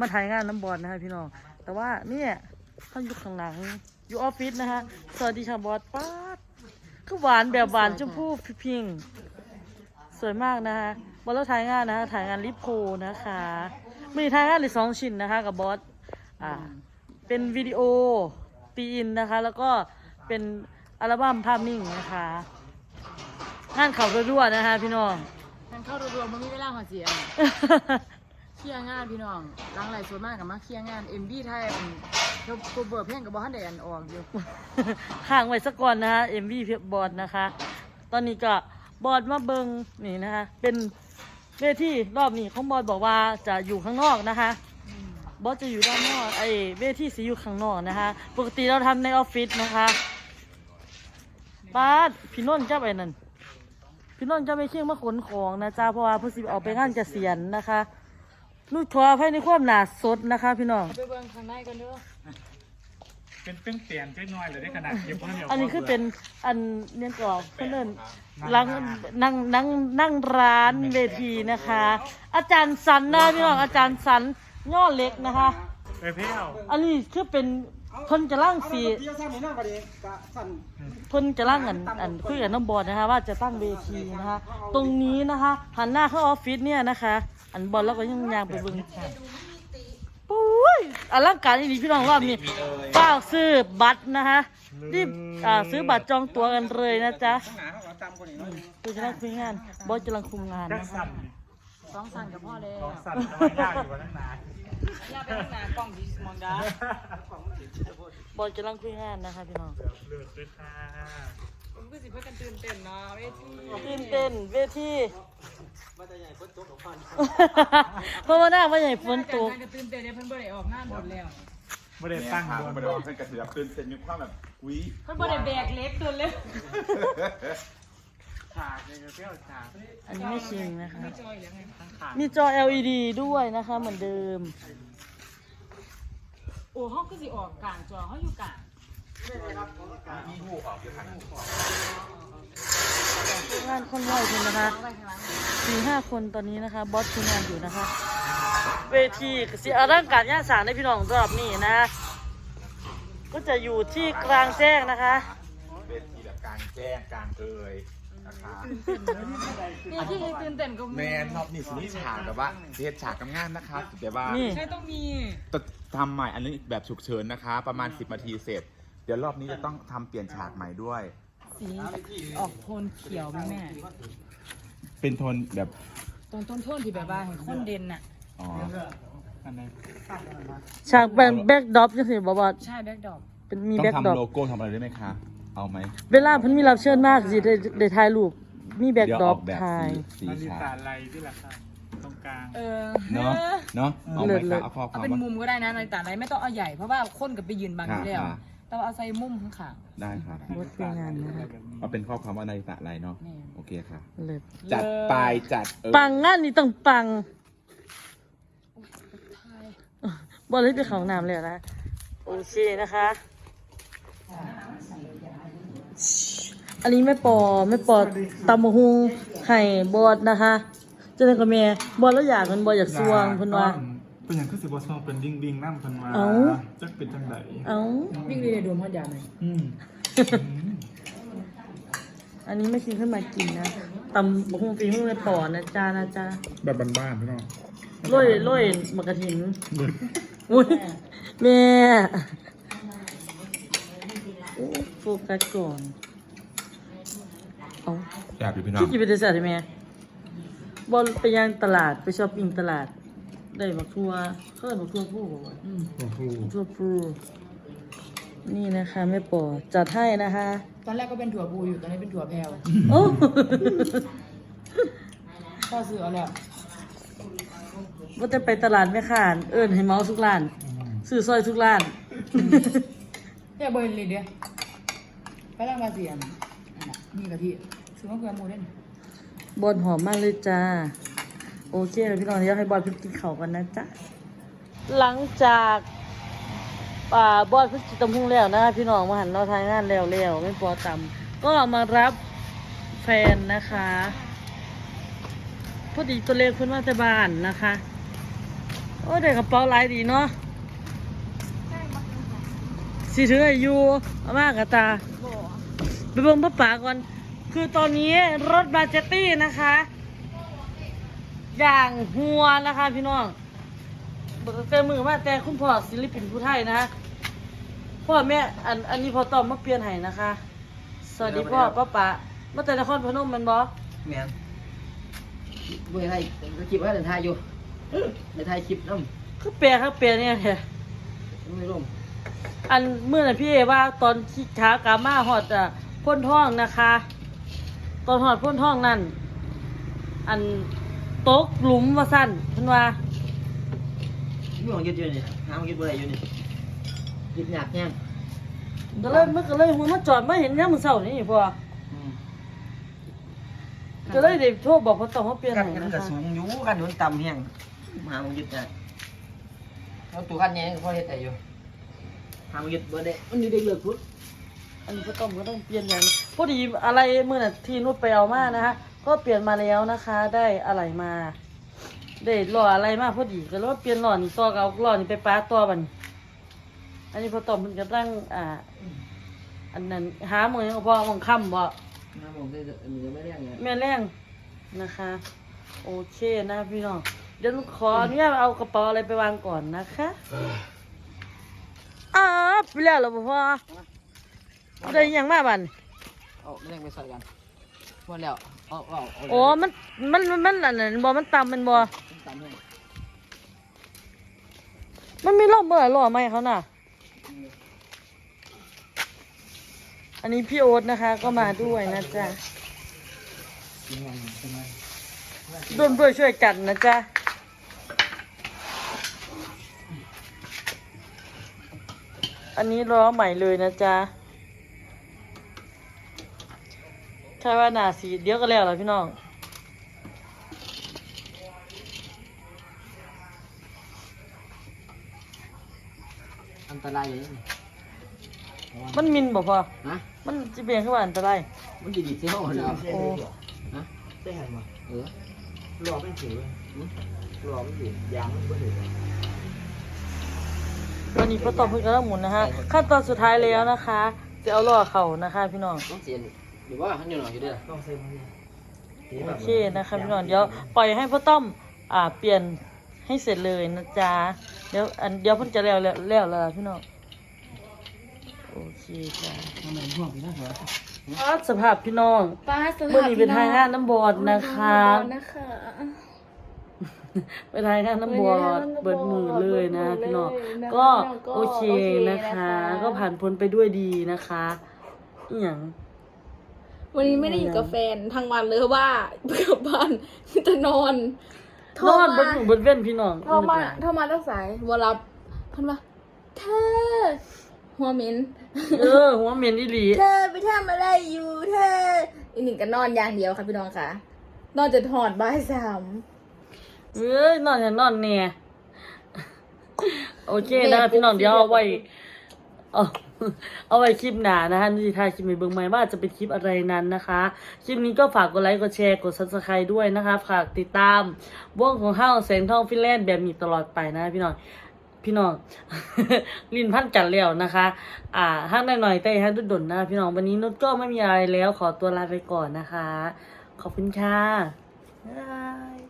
มาถ่ายงานน้ำบอลนะคะพี่น้อง แต่ว่าเนี่ยเขาอยู่ข้างหลัง อยู่ออฟฟิศนะคะสวัสดีค่ะบอสป้าดคือหวานแบบหวานชมพู่พิงสวยมากนะคะบอสแล้วถ่ายงานนะคะถ่ายงานลิปโพนะคะมีถ่ายงานเลยสองชิ้นนะคะ กับบอสอ่าเป็นวิดีโอตีอินนะคะ แล้วก็เป็นอัลบั้มภาพนิ่งนะคะงานเขารัวๆนะคะ พี่น้อง ทางเข้ารัวๆมันมีเวลาหัวเสีย เคลียร์งานพี่น้องหลังไหลส่วนมากกับมาเคลียร์งานเอ็มบีไทยอันเขาตัวเบิร์เพลงกับบอฮันเดอันออกอยู่ข้างไว้สักก่อนนะคะเอ็มวีบอร์ดนะคะ ตอนนี้ก็บอร์ดมาเบิงนี่นะคะ เป็นเวทีรอบนี้ของบอร์ดบอกว่าจะอยู่ข้างนอกนะคะ บอสจะอยู่ด้านนอกไอ้เวทีสีอยู่ข้างนอกนะคะ ปกติเราทำในออฟฟิศนะคะป้าดพี่นนท์เจ้าไปนั่นพี่นนท์เจ้าไปเชี่ยงมาขนของนะจ้าเพราะว่าเพื่อสิออกไปงานเกษียณนะคะ ลูกทัวร์ภายในความหนาสดนะคะ พี่น้อง ไปเบิ่งข้างในกันเด้อเป็นเพิ่งเปลี่ยนเล็กน้อยเลยได้ขนาดเก็บข้าวเหนียวอันนี้คือเป็นอันเนี่ยกรอบเพื่อนนั่งนั่งนั่งนั่งร้านเวทีนะคะ อาจารย์สันนะพี่น้องอาจารย์สันย่อเล็กนะคะ ไปเที่ยวอันนี้คือเป็นเพิ่นจะล่างสีเที่ยวสร้างในหน้าประเดี๋ยวกะสั่นเพิ่นจะล่างอันอันคุยกับน้องบอลนะคะ ว่าจะตั้งเวทีนะคะ ตรงนี้นะคะหันหน้าเข้าออฟฟิศเนี่ยนะคะ อันบอลแล้วก็ยังยางไปเบิ่งปุ้ยอลังการอีนี้พี่น้องรอบนี้ฝากซื้อบัตรนะคะรีบอ่าซื้อบัตรจองตั๋วกันเลยนะจ๊ะข้างหน้าเขาก็ตามคนนี้เนาะคือจะนั่งคุยงานบอสกำลังคุมงานจักนะสั่นสองสั่นกับพ่อแล้วสั่นทำไมยากอยู่วันนั้นนานย่าไปข้างหน้ากล้องดิสมองดาบอสกำลังคุยงานนะคะพี่น้องเลือดด้วยค่ะ ผมก็สิเพื่อกันตื่นเต้นเนาะเวทีตื่นเต้นเวทีเพราะว่าหน้าว่าใหญ่ฝนตกก็ตื่นเต้นเนี่ยเพิ่นบ่ได้ออกงานหมดแล้วไม่ได้ตั้งทางโดนมาดองเส้นกระเสือกตื่นเต้นมีความแบบวิเพิ่นบ่ได้แบกเล็กตัวเล็กฉากเลยก็เที่ยวฉากอันนี้ไม่ชิงนะคะไม่จอยแล้วไงทั้งขามีจอ LED ด้วยนะคะเหมือนเดิม โอ้ห้องก็สิออกกลางจอเฮาอยู่กลาง งานคนไหวคนนะคะเอาไว้ข้างหลังสี่ห้าคนตอนนี้นะคะ บอสคุยงานอยู่นะคะ เวทีเสียร่างการย่าสารในพี่น้องรอบนี้นะ ก็จะอยู่ที่กลางแจ้งนะคะ เวทีแบบกลางแจ้งกลางเอ่ยนะคะนี่ที่ให้ตื่นเต้นก็แมนนอบนี่สินี่ฉากแบบว่าเทศฉากกับงานนะครับแต่ว่านี่ใช่ต้องมีจะทำใหม่อันนี้แบบฉุกเฉินนะคะ ประมาณ 10นาทีเสร็จเดี๋ยวรอบนี้จะต้องทำเปลี่ยนฉากใหม่ด้วย สีออกโทนเขียวไหมแม่เป็นโทนแบบตรงต้นโทนที่แบบว่าเห็นคนเด่นน่ะ อ๋ออันไหนฉากแบ็คแบ็กดรอปจังสิบอกว่าใช่แบ็คดอกเป็นมีต้องแบ็กดรอปทำโลโก้ทำอะไรด้วยไหมคะ เอาไหมเวลาเพิ่นมีรับเชิญมากสิได้ได้ถ่ายรูปมีแบ็กเดี๋ยวดรอออปกแบบถ่าย สีนาฬิฉากกาไรที่ราคาตรงกลางเออเนาะเนาะเอาไหมเลิคะศ เอาข้อคเอาวามเป็นว่า มุมก็ได้นะในแต่ไรไม่ต้องเอาใหญ่เพราะว่าคนกับไปยืนบังอยู่แล้ว ค่ะ แต่ว่าเอาใส่มุมข้างได้ครับบอสคุยงานนะคะเอาเป็นข้อความว่าในตะไรเนาะแม่โอเคค่ะ เลิศๆจัดไปจัดเออปังงานนี้ต้องปังไทยบอลเลยไปเขาห้องน้ำเลยนะโอเคนะคะ อันนี้ไม่ปอไม่ปอตำมะฮุงไห่บอดนะคะเจาหนกับแม่บอดแล้วอยากมันบอดอยากสวงเพิ่นว่า เป็นอย่างคือสิบวอสองเป็นดิ้งดิ้งน้ำเพันมาเอ้า จักเป็นจังไดเอ้า วิ่งเลยเดี๋ยวโดนพ่อยาไหมอืมอันนี้ไม่กินขึ้นมากินนะตำมะฮุงฝีมือไม่ปอนะจ้านะจ้าแบบบ้านๆพี่น้องโร้อยโร้อยหมกกระถินอุ้ยแม่โอ้โฟกัสก่อนเอาอยากอยู่พี่น้องที่จีบไปเดซ่าได้ไหมบอลไปย่างตลาดไปช้อปปิ้งตลาด ได้บักทัวเขาเรียกบักทัวผู้บอกว่าโอ้โหบักทัวผู้นี่นะคะแม่ปอจัดให้นะคะ ตอนแรกก็เป็นถั่วบูอยู่ตอนนี้เป็นถั่วแพรวโอ้พ่อซื้อเอาแล้วว่าจะไปตลาดแม่ข่าน เอิญให้เมาส์ทุกร้าน ซื้อซอยทุกร้านเดี๋ยวเบอร์เลยเดียวไปล้างมาเสียนมีกะทิซื้อมะเขือหมูเล่นบอลหอมมากเลยจ้า โอเคเลยพี่น้องเดี๋ยวให้บอลเพิ่กินข้าวกันนะจ๊ะหลังจากป่าบอลเพิ่กินตำพุงแล้วนะพี่น้องมาหันเราทายงานแล้วแล้วไม่พอตำก็มารับแฟนนะคะพอดีตัวเลขเพิ่นมาแต่บ้านนะคะ โอ้ได้กระเป๋าหลายดีเนาะสิถืออายุเอามากกะตาไปเบิ่งพ่อป๋าก่อนคือตอนนี้รถบาเจตี้นะคะ อย่างหัวนะคะ พี่น้องเบิกเต็มมือมาแต่คุณพ่อศิลปินผู้ไทยนะคะพ่อแม่อันอันนี้พอตอมมาเปลี่ยนให้นะคะ สวัสดีพ่อป้าป๋ามาแต่นครพนมแมันบอแมนเมื่อไทยก็คลิปว่าเดินทายอยู่ในไทยคลิปน้คือแปลครับแปลเนี่ยแท้ำไม่ร่มอันเมื่อน่ะพี่เอว่าตอนที่ขากามาหอดอะพ่นท้องนะคะ ตอนหอดพ่นท้องนั่นอัน ตกหลุมว่าสั้นเพิ่นว่ามีของยึดอยู่นี่หาของยึดบ่ได้อยู่นี่ยึดหนักแห้งก็เลยมันก็เลยมันมาจอดมาเห็นยามมื้อเช้านี่พ่ออืมก็เลยได้โทรบอกพ่อต้องมาเปลี่ยนกันให้กันนะก็คะสูงอยู่กันมันต่ำแห้งหาของยึดได้แล้วตัวกันแย่ก็พอเฮ็ดได้อยู่หาของยึดบ่ได้มันอยู่ได้เลิกพุทธอันนี้พ่อต้องก็ต้องเปลี่ยนอย่างพอดีอะไรเมื่อน่ะที่นุชไปเอามานะคะก็เปลี่ยนมาแล้วนะคะ ได้อะไรมาได้หล่ออะไรมาพอดีก็เลยว่าเปลี่ยนหล่อนี่ต่อก็เอาหล่อนี่ไปป้าต่อบัดนอันนี้พ่อต้องมันกำลังอ่า อันนั้นหาหมองยังก็พอหมองค่ำบ่หาของได้อันนี้ก็ไม่ได้ไงแม่แรงนะคะ โอเคนะพี่น้องเดี๋ยวหนูขออนุญาตเอากระเป๋าอะไรไปวางก่อนนะคะอ้าวไปแล้วเหรอพ่อได้อิหยังมาบันเอาไม่ได้ไปใส่กันหมดแล้ว เอาเอาเอาโอ้มันมันมันมันอันนั้นบ่มันต่ำมันบ่ต่ำให้มันมีร่มเมื่อหล่อไหมเขาน่ะ อันนี้พี่โอ๊ตนะคะ ก็มาด้วยนะจ๊ะร่วมด้วยช่วยกันนะจ๊ะอันนี้ล้อใหม่เลยนะจ๊ะใช่ว่าหนาสีเดียวก็แล้วเหรอพี่น้องอันตรายอยู่นี่มันมินบ่พอฮะมันจะเบี่ยงขึ้นมาอันตรายมันดีดีเสียห้องแล้วโอ้ฮะได้ไงมาเออรอเป็นถือรอเป็นถือยางมันก็ถือวันนี้พ่อตอบเพิ่งกำลังหมุนนะคะขั้นตอนสุดท้ายแล้วนะคะ จะเอาล้อเข่านะคะ พี่น้องต้องเสียน หรือว่าหันอยู่หน่อยอยู่ด้วยต้องเซ็นมันโอเคนะคะพี่น้องเดี๋ยวปล่อยให้พ่อต้อมอ่าเปลี่ยนให้เสร็จเลยนะจ๊ะเดี๋ยวอันเดี๋ยวเพิ่นจะแล้วแล้วแล้วแล้วล่ะพี่น้องโอเคจ้ะทำไมพวกพี่น่าหัวอ่าสภาพพี่น้องป้าสเมื่อนี้เป็นทายงานน้ำบอดนะคะนะคะไปทายงานน้ำบอดเบิดมือเลยนะพี่น้องก็โอเคนะคะ ก็ผ่านพ้นไปด้วยดีนะคะอหย่าง วันนี้ไม่ได้อยู่กับแฟนทั้งวันเลยเพราะว่ากลับบ้านจะนอนโทรนอนบมานหมู่บนเว้นพี่น้องโทรมาโทรมาตั้งสายบรับเพันว่าเธอหัวเหม็นเออหัวเหม็นอีหลีเธอไปทำอะไรอยู่เธออีกหนึ่งก็นอนอย่างเดียวค่ะพี่น้องค่ะนอนจนหอดบ่ายสามเอ้ยนอนอย่านอนเนี่ยโอเคนะคะพี่น้องเดี๋ยวเอาไว้เอา เอาไว้คลิปหนานะคะนี่ถ่ายคลิปในเบื้องใหม่ว่าจะเป็นคลิปอะไรนั้นนะคะ คลิปนี้ก็ฝากกดไลค์กดแชร์กด subscribe ด้วยนะคะฝากติดตามวงของห้าแสงทองฟินแลนด์แบบนี้ตลอดไปนะพี่น้องพี่น้อง ลินพันกันแล้วนะคะ อ่าห้างหน่อยๆแต่ห้างดุดดนนะพี่น้องวันนี้นุชก็ไม่มีอะไรแล้วขอตัวลาไปก่อนนะคะ ขอบคุณค่ะบ๊ายบาย